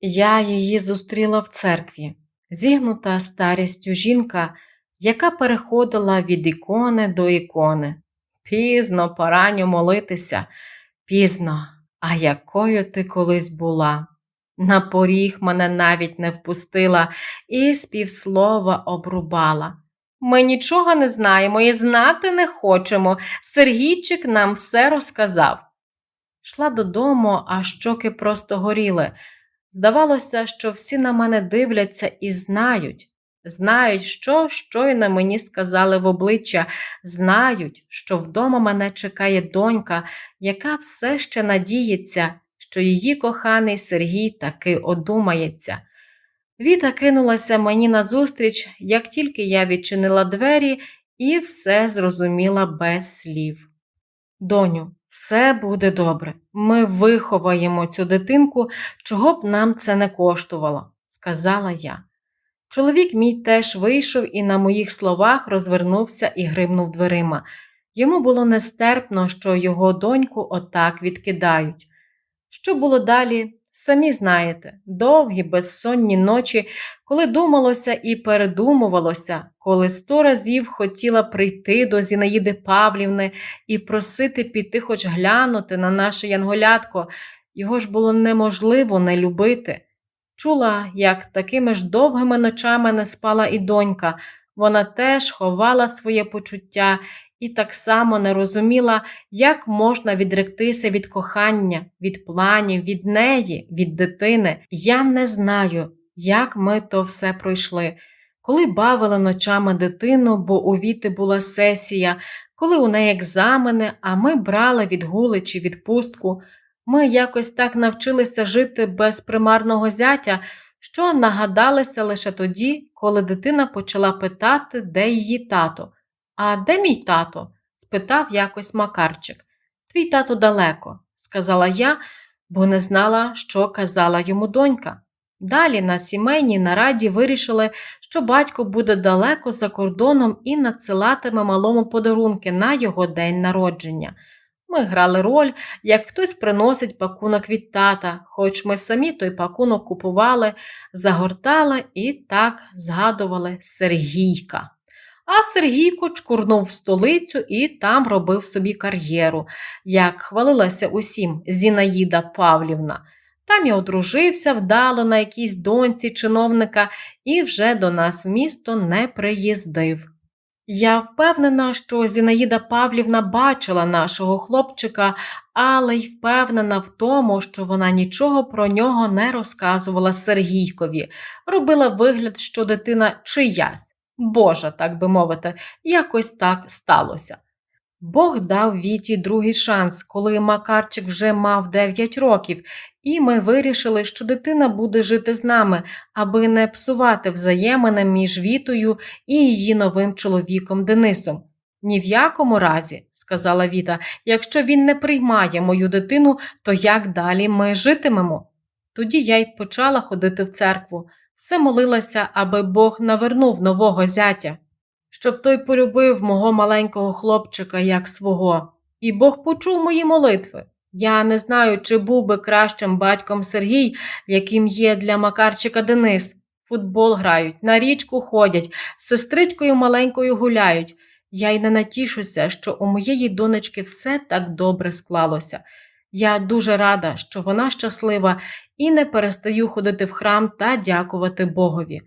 Я її зустріла в церкві, зігнута старістю жінка, яка переходила від ікони до ікони. Пізно, поранню молитися, пізно, а якою ти колись була. На поріг мене навіть не впустила і з півслова обрубала. Ми нічого не знаємо і знати не хочемо. Сергійчик нам все розказав. Йшла додому, а щоки просто горіли. Здавалося, що всі на мене дивляться і знають, знають, що щойно мені сказали в обличчя, знають, що вдома мене чекає донька, яка все ще надіється, що її коханий Сергій таки одумається. Віта кинулася мені назустріч, як тільки я відчинила двері і все зрозуміла без слів. Доню, все буде добре. Ми виховаємо цю дитинку, чого б нам це не коштувало, сказала я. Чоловік мій теж вийшов і на моїх словах розвернувся і гримнув дверима. Йому було нестерпно, що його доньку отак відкидають. Що було далі, самі знаєте, довгі безсонні ночі, коли думалося і передумувалося, коли сто разів хотіла прийти до Зінаїди Павлівни і просити піти хоч глянути на наше янголятко, його ж було неможливо не любити. Чула, як такими ж довгими ночами не спала і донька, вона теж ховала своє почуття і так само не розуміла, як можна відректися від кохання, від планів, від неї, від дитини. Я не знаю, як ми то все пройшли. Коли бавила ночами дитину, бо у Віти була сесія, коли у неї екзамени, а ми брали відгули чи відпустку. Ми якось так навчилися жити без примарного зятя, що нагадалися лише тоді, коли дитина почала питати, де її тато. А де мій тато? спитав якось Макарчик. Твій тато далеко, сказала я, бо не знала, що казала йому донька. Далі на сімейній нараді вирішили, що батько буде далеко за кордоном і надсилатиме малому подарунки на його день народження. Ми грали роль, як хтось приносить пакунок від тата, хоч ми самі той пакунок купували, загортали і так згадували Сергійка. А Сергійко чкурнув в столицю і там робив собі кар'єру, як хвалилася усім Зінаїда Павлівна. Там і одружився вдало на якійсь доньці чиновника і вже до нас в місто не приїздив. Я впевнена, що Зінаїда Павлівна бачила нашого хлопчика, але й впевнена в тому, що вона нічого про нього не розказувала Сергійкові, робила вигляд, що дитина чиясь. Божа, так би мовити, якось так сталося. Бог дав Віті другий шанс, коли Макарчик вже мав 9 років, і ми вирішили, що дитина буде жити з нами, аби не псувати взаємини між Вітою і її новим чоловіком Денисом. Ні в якому разі, сказала Віта, якщо він не приймає мою дитину, то як далі ми житимемо? Тоді я й почала ходити в церкву все молилася, аби Бог навернув нового зятя, щоб той полюбив мого маленького хлопчика як свого. І Бог почув мої молитви. Я не знаю, чи був би кращим батьком Сергій, яким є для Макарчика Денис. Футбол грають, на річку ходять, з сестричкою маленькою гуляють. Я й не натішуся, що у моєї донечки все так добре склалося. Я дуже рада, що вона щаслива і не перестаю ходити в храм та дякувати Богові.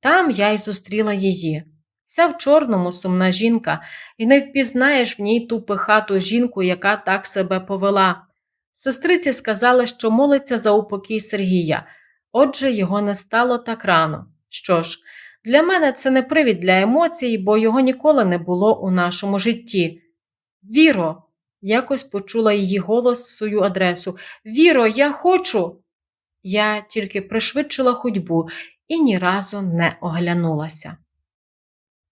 Там я й зустріла її. Вся в чорному сумна жінка, і не впізнаєш в ній ту пихату жінку, яка так себе повела. Сестриці сказали, що молиться за упокій Сергія, отже, його не стало так рано. Що ж, для мене це не привід для емоцій, бо його ніколи не було у нашому житті. Віро, якось почула її голос в свою адресу. Віро, я хочу. Я тільки пришвидшила ходьбу і ні разу не оглянулася.